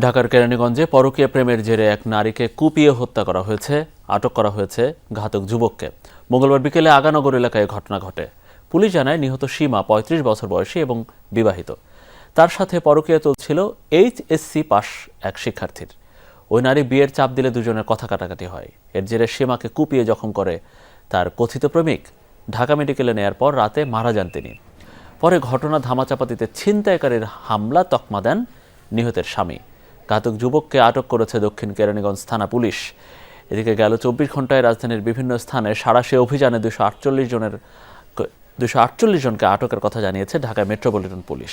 ঢাকার কেরানীগঞ্জে পরকীয়া প্রেমের জেরে এক নারীকে কুপিয়ে হত্যা করা হয়েছে, আটক করা হয়েছে ঘাতক যুবককে। মঙ্গলবার বিকেলে আগানগর এলাকায় ঘটনা ঘটে। পুলিশ জানায়, নিহত সীমা পঁয়ত্রিশ বছর বয়সী এবং বিবাহিত। তার সাথে পরকীয়া চলছিল এইচএসসি পাস এক শিক্ষার্থীর। ওই নারী বিয়ের চাপ দিলে দুজনের কথা কাটাকাটি হয়। এর জেরে সীমাকে কুপিয়ে জখম করে তার কথিত প্রেমিক। ঢাকা মেডিকেলে নেয়ার পর রাতে মারা যান তিনি। পরে ঘটনা ধামাচাপা দিতে ছিনতাইকারীর হামলা তকমা দেন নিহতের স্বামী। ঘাতক যুবককে আটক করেছে দক্ষিণ কেরানীগঞ্জ থানা পুলিশ। এদিকে গেল চব্বিশ ঘন্টায় রাজধানীর বিভিন্ন স্থানে সারাশে অভিযানে দুশো আটচল্লিশ জনের দুশো আটচল্লিশ জনকে আটকের কথা জানিয়েছে ঢাকা মেট্রোপলিটন পুলিশ।